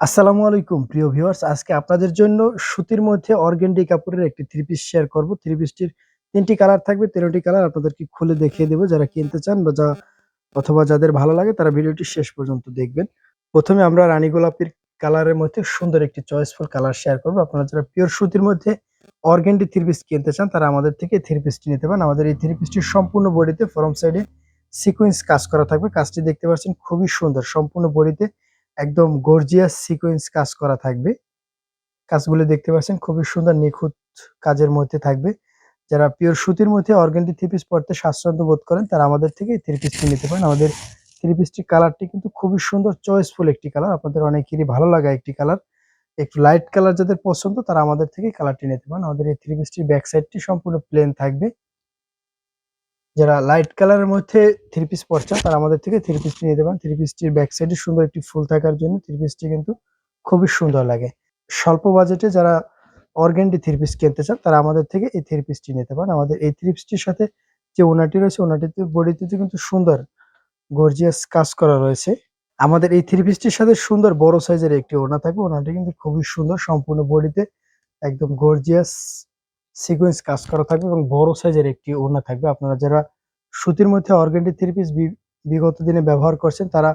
আসসালামু আলাইকুম, প্রিয় ভিউয়ার্স। আজকে আপনাদের জন্য সুতির মধ্যে অর্গেন্ডি কাপড়ের একটি থ্রি পিস শেয়ার করব। থ্রি পিসটির তিনটি কালার থাকবে, তেরোটি কালার আপনাদেরকে খুলে দেখিয়ে দেবো। যারা কিনতে চান বা যা অথবা যাদের ভালো লাগে, তারা ভিডিওটি শেষ পর্যন্ত দেখবেন। প্রথমে আমরা রানী গোলাপির কালারের মধ্যে সুন্দর একটি চয়েসফুল কালার শেয়ার করব। আপনারা যারা পিওর সুতির মধ্যে অর্গেন্ডি থ্রি পিস কিনতে চান, তারা আমাদের থেকে থ্রি পিসটি নিতে পারেন। আমাদের এই থ্রি পিসটির সম্পূর্ণ বডিতে ফরম সাইডে সিকোয়েন্স কাজ করা থাকবে। কাজটি দেখতে পাচ্ছেন খুবই সুন্দর। সম্পূর্ণ বডিতে একদম গর্জিয়াস সিকোয়েন্স কাজ করা থাকবে। কাজগুলো দেখতে পাচ্ছেন, খুবই সুন্দর নিখুঁত কাজের মধ্যে থাকবে। যারা পিওর সুতির মধ্যে অর্গানটি থ্রি পিস পরতে স্বাচ্ছন্দ্য বোধ করেন, তারা আমাদের থেকে থ্রি পিসটি নিতে পারেন। আমাদের থ্রি পিসটির কালারটি কিন্তু খুবই সুন্দর চয়েসফুল একটি কালার আপনাদের অনেকেরই ভালো লাগা একটি কালার একটু লাইট কালার যাদের পছন্দ, তারা আমাদের থেকে কালারটি নিতে পারেন। আমাদের এই থ্রি পিসটির ব্যাক সম্পূর্ণ প্লেন থাকবে। যারা লাইট কালারের মধ্যে থ্রি পিস পরছেন, তারা আমাদের থেকে থ্রি পিসটি নিতে পারেন। থ্রি পিসটির ব্যাক সাইডে সুন্দর একটি ফুল থাকার জন্য থ্রি পিসটি কিন্তু খুবই সুন্দর লাগে। স্বল্প বাজেটে যারা অর্গেন্ডি থ্রি পিস কিনতে চান, তারা আমাদের থেকে এই থ্রি পিসটি নিতে পারেন। আমাদের এই থ্রি পিসটির সাথে যে ওনাটি রয়েছে, ওনাটিতে বডিতে কিন্তু সুন্দর গর্জিয়াস কাজ করা রয়েছে। আমাদের এই থ্রি পিসটির সাথে সুন্দর বড় সাইজের একটি ওনা থাকবে। ওনাটি কিন্তু খুবই সুন্দর, সম্পূর্ণ বডিতে একদম গর্জিয়াস সিকোয়েন্স কাজ করা থাকবে এবং বড় সাইজের একটি ওনা থাকবে। আপনারা যারা সুতির মধ্যে অর্গেন্ডি থ্রি পিস বিগত দিনে ব্যবহার করছেন, তারা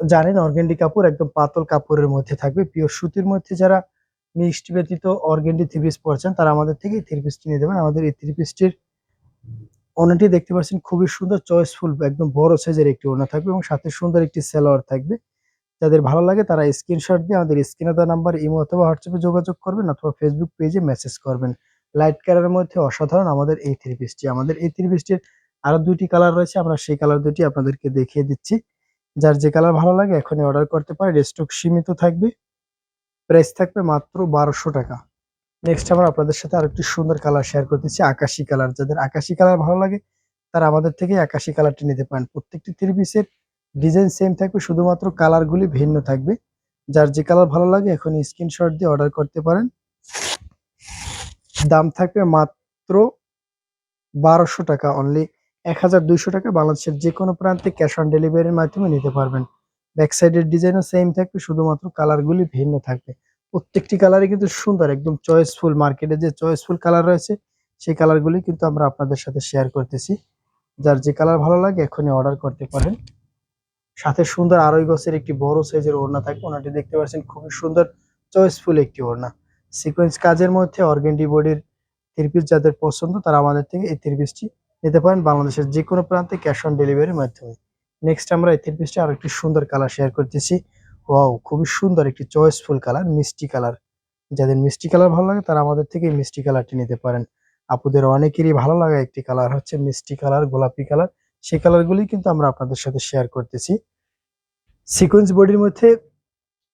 জানেন অর্গেন্ডি কাপড় একদম পাতল কাপড়ের মধ্যে থাকবে। পিওর সুতির মধ্যে যারা মিক্সড ব্যতীত অর্গেন্ডি থ্রি পিস পরছেন, তারা আমাদের থেকে থ্রি পিসটি নিয়ে দেবেন। আমাদের এই থ্রি পিসটির ওনাটি দেখতে পাচ্ছেন খুবই সুন্দর চয়েসফুল একদম বড় সাইজের একটি ওনা থাকবে এবং সাথে সুন্দর একটি সেলোয়ার থাকবে। যাদের ভালো লাগে তারা স্ক্রিনশট দিয়ে আমাদের স্ক্রিনে দেওয়া নাম্বার ইমো অথবা হোয়াটসঅ্যাপে যোগাযোগ করবেন অথবা ফেসবুক পেজে মেসেজ করবেন। লাইট কালারের মধ্যে অসাধারণ আমাদের এই থ্রি পিসটি আমাদের এই থ্রি পিসটির আরও দুইটি কালার রয়েছে, আমরা সেই কালার দুটি আপনাদেরকে দেখিয়ে দিচ্ছি। যার যে কালার ভালো লাগে এখনই অর্ডার করতে পারে স্টক সীমিত থাকবে প্রাইস থাকবে মাত্র বারোশো টাকা। নেক্সট আমরা আপনাদের সাথে আরেকটি সুন্দর কালার শেয়ার করতেছি আকাশি কালার যাদের আকাশি কালার ভালো লাগে, তারা আমাদের থেকে আকাশি কালারটি নিতে পারেন। প্রত্যেকটি থ্রি পিসের ডিজাইন সেম থাকবে, শুধুমাত্র কালারগুলি ভিন্ন থাকবে। যার যে কালার ভালো লাগে এখন স্ক্রিনশট দিয়ে অর্ডার করতে পারেন। দাম থাকবে মাত্র বারোশো টাকা। অনলি এক হাজার দুইশো টাকা বাংলাদেশের যে কোনো প্রান্তে ক্যাশ অন ডেলিভারির মাধ্যমে নিতে পারবেন। ব্যাক সাইডের ডিজাইনও সেম থাকবে, শুধুমাত্র কালারগুলি ভিন্ন থাকবে। প্রত্যেকটি কালারই কিন্তু সুন্দর, একদম চয়েসফুল মার্কেটে যে চয়েসফুল কালার রয়েছে, সেই কালারগুলি কিন্তু আমরা আপনাদের সাথে শেয়ার করতেছি। যার যে কালার ভালো লাগে এখনই অর্ডার করতে পারেন। সাথে সুন্দর আড়াই গছের একটি বড় সাইজের ওড়না থাকবে। ওনাটি দেখতে পাচ্ছেন খুবই সুন্দর চয়েসফুল একটি ওড়না। সিকোয়েন্স কাজের মধ্যে অর্গেন্ডি বডির থ্রিপিস যাদের পছন্দ, তারা আমাদের থেকে এই থ্রিপিসটি নিতে পারেন বাংলাদেশের যে কোনো প্রান্তে ক্যাশ অন ডেলিভারির মাধ্যমে। নেক্সট আমরা এই থ্রিপিসটি আরও একটি সুন্দর কালার শেয়ার করতেছি। ওয়াও খুবই সুন্দর একটি চয়েসফুল কালার মিষ্টি কালার যাদের মিষ্টি কালার ভালো লাগে, তারা আমাদের থেকে এই মিষ্টি কালারটি নিতে পারেন। আপুদের অনেকেরই ভালো লাগা একটি কালার হচ্ছে মিষ্টি কালার গোলাপি কালার সেই কালারগুলি কিন্তু আমরা আপনাদের সাথে শেয়ার করতেছি। সিকোয়েন্স বডির মধ্যে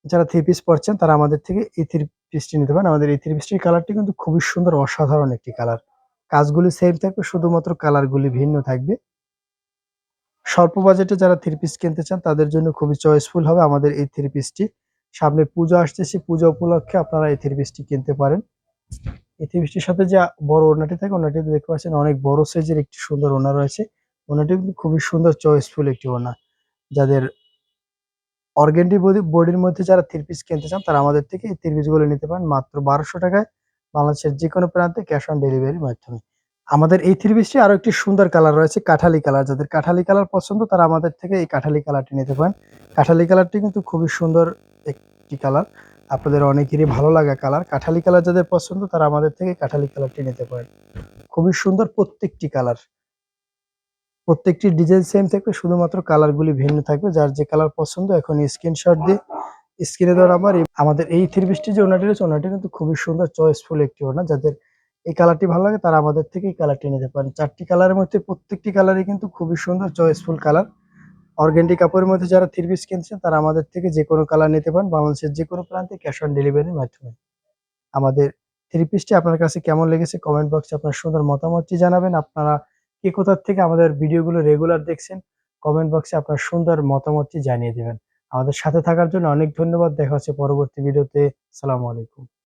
যারা থ্রি পিস পরছেন, তারা আমাদের থেকে এই থ্রি পিসটি নিতে পারেন। আমাদের এই থ্রি পিসটির কালারটি কিন্তু খুবই সুন্দর, অসাধারণ একটি কালার কাজগুলি সেম থাকবে, শুধুমাত্র কালারগুলি ভিন্ন থাকবে। স্বল্প বাজেটে যারা থ্রি পিস কিনতে চান, তাদের জন্য খুবই চয়েসফুল হবে আমাদের এই থ্রি পিসটি সামনে পুজো আসতেছে পুজো উপলক্ষে আপনারা এই থ্রি পিসটি কিনতে পারেন। এই থ্রি পিসটির সাথে যে বড় ওনাটি থাকে ওনাটি দেখতে পাচ্ছেন, অনেক বড় সাইজের একটি সুন্দর ওনা রয়েছে। ওনাটি কিন্তু খুবই সুন্দর চয়েসফুল একটি ওনা যাদের অর্গেন্ডি বডির মধ্যে যারা থ্রি পিস কিনতে চান, তারা আমাদের থেকে এই থ্রি পিসগুলো নিতে পারেন মাত্র বারোশো টাকায় বাংলাদেশের যে কোনো প্রান্তে ক্যাশ অন ডেলিভারির মাধ্যমে। আমাদের এই থ্রি পিসটি আরও একটি সুন্দর কালার রয়েছে, কাঠালি কালার যাদের কাঠালি কালার পছন্দ, তারা আমাদের থেকে এই কাঠালি কালারটি নিতে পারেন। কাঠালি কালারটি কিন্তু খুবই সুন্দর একটি কালার আপনাদের অনেকেরই ভালো লাগা কালার কাঠালি কালার যাদের পছন্দ, তারা আমাদের থেকে কাঠালি কালারটি নিতে পারেন। খুবই সুন্দর প্রত্যেকটি কালার প্রত্যেকটি ডিজাইন সেম থাকবে, শুধুমাত্র কালারগুলি ভিন্ন থাকবে। যার যে কালার পছন্দ এখন স্ক্রিনশট দিয়ে স্ক্রিনে দেওয়ার আমার আমাদের এই থ্রি পিসটি যে ওনাটি রয়েছে ওনাটি কিন্তু খুবই সুন্দর চয়েসফুল একটি ওনা যাদের এই কালারটি ভালো লাগে, তারা আমাদের থেকে এই কালারটি নিতে পারেন। চারটি কালারের মধ্যে প্রত্যেকটি কালারই কিন্তু খুবই সুন্দর চয়েসফুল কালার অর্গেন্ডি কাপড়ের মধ্যে যারা থ্রি পিস কিনছেন, তারা আমাদের থেকে যে কোনো কালার নিতে পারেন। বাংলাদেশের যে কোনো প্রান্তে ক্যাশ অন ডেলিভারির মাধ্যমে। আমাদের থ্রি পিসটি আপনার কাছে কেমন লেগেছে কমেন্ট বক্সে আপনার সুন্দর মতামতটি জানাবেন। আপনারা কে কোথার থেকে আমাদের ভিডিওগুলো রেগুলার দেখছেন কমেন্ট বক্সে আপনার সুন্দর মতামতটি জানিয়ে দেবেন। আমাদের সাথে থাকার জন্য অনেক ধন্যবাদ। দেখা হচ্ছে পরবর্তী ভিডিওতে সালামু আলাইকুম।